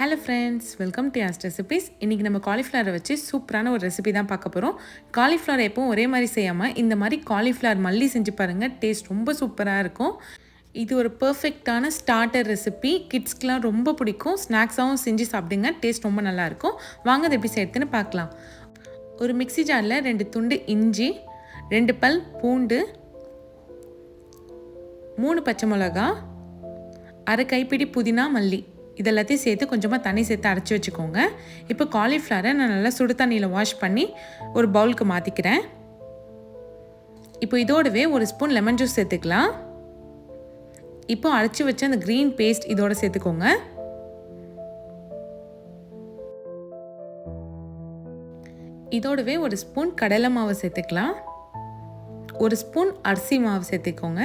Hello friends welcome to ஆஸ்ட் recipes இன்றைக்கி நம்ம காலிஃப்ளவரை வச்சு சூப்பரான ஒரு ரெசிபி தான் பார்க்க போகிறோம் காலிஃப்ளவர் எப்பவும் ஒரே மாதிரி செய்யாமல் இந்த மாதிரி காலிஃப்ளவர் மல்லி செஞ்சு பாருங்கள் டேஸ்ட் ரொம்ப சூப்பராக இருக்கும். இது ஒரு பர்ஃபெக்டான ஸ்டார்டர் ரெசிபி கிட்ஸ்க்கெலாம் ரொம்ப பிடிக்கும். ஸ்நாக்ஸாகவும் செஞ்சு சாப்பிடுங்க டேஸ்ட் ரொம்ப நல்லாயிருக்கும் வாங்க அதை எப்படி சேர்த்துன்னு பார்க்கலாம். ஒரு மிக்ஸி ஜாரில் ரெண்டு துண்டு இஞ்சி ரெண்டு பல் பூண்டு மூணு பச்சை மிளகா அரை கைப்பிடி புதினா மல்லி. இதெல்லாத்தையும் சேர்த்து கொஞ்சமாக தண்ணி சேர்த்து அரைச்சி வச்சுக்கோங்க. இப்போ காலிஃப்ளவரை நான் நல்லா சுடு தண்ணியில் வாஷ் பண்ணி ஒரு பவுலுக்கு மாற்றிக்கிறேன் இப்போ இதோடவே ஒரு ஸ்பூன் லெமன் ஜூஸ் சேர்த்துக்கலாம். இப்போ அரைச்சி வச்ச அந்த க்ரீன் பேஸ்ட் இதோட சேர்த்துக்கோங்க. இதோடவே ஒரு ஸ்பூன் கடலை மாவு சேர்த்துக்கலாம். ஒரு ஸ்பூன் அரிசி மாவு சேர்த்துக்கோங்க.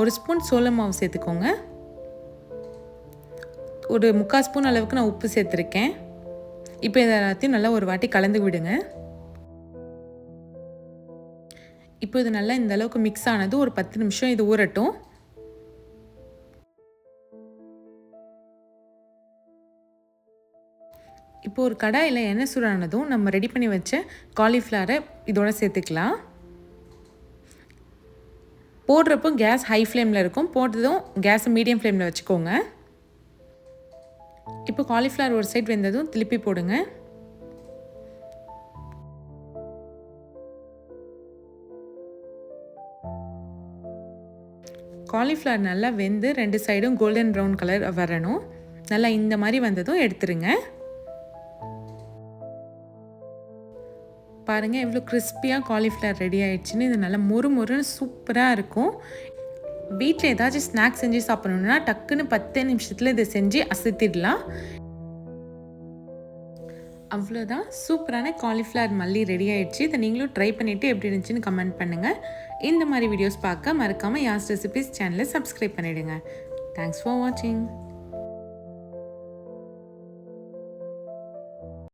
ஒரு ஸ்பூன் சோள மாவு சேர்த்துக்கோங்க. ஒரு முக்கால் ஸ்பூன் அளவுக்கு நான் உப்பு சேர்த்துருக்கேன். இப்போ இதை எல்லாத்தையும் நல்லா ஒரு வாட்டி கலந்து விடுங்க. இப்போ இது நல்லா இந்த அளவுக்கு மிக்ஸ் ஆனது ஒரு பத்து நிமிஷம் இது ஊறட்டும். இப்போ ஒரு கடாயில் எண்ணெய் சூடானதும் நம்ம ரெடி பண்ணி வச்ச காலிஃப்ளவரை இதோட சேர்த்துக்கலாம். போடுறப்போ கேஸ் ஹை ஃப்ளேமில் இருக்கும். போட்டதும் கேஸை மீடியம் ஃப்ளேமில் வச்சுக்கோங்க. இப்போ காலிஃப்ளவர் ஒரு சைட் வெந்ததும் திருப்பி போடுங்க. காலிஃப்ளவர் நல்லா வெந்து ரெண்டு சைடும் கோல்டன் ப்ரௌன் கலர் வரணும். நல்லா இந்த மாதிரி வந்ததும் எடுத்துருங்க. பாருங்கள் எவ்வளோ கிறிஸ்பியாக காலிஃப்ளவர் ரெடி ஆயிடுச்சுன்னு இது நல்லா மொறு மொறுன்னு சூப்பராக இருக்கும். வீட்டில் ஏதாச்சும் ஸ்நாக்ஸ் செஞ்சு சாப்பிடணுன்னா டக்குன்னு பத்து நிமிஷத்தில் இதை செஞ்சு அசத்திடலாம். அவ்வளோதான் சூப்பரான காலிஃப்ளவர் மல்லி ரெடி ஆயிடுச்சு. இதை நீங்களும் ட்ரை பண்ணிவிட்டு எப்படி இருந்துச்சுன்னு கமெண்ட் பண்ணுங்கள் இந்த மாதிரி வீடியோஸ் பார்க்க மறக்காமல் யாஸ் ரெசிபிஸ் சேனலை சப்ஸ்கிரைப் பண்ணிவிடுங்க தேங்க்ஸ் ஃபார் வாட்சிங்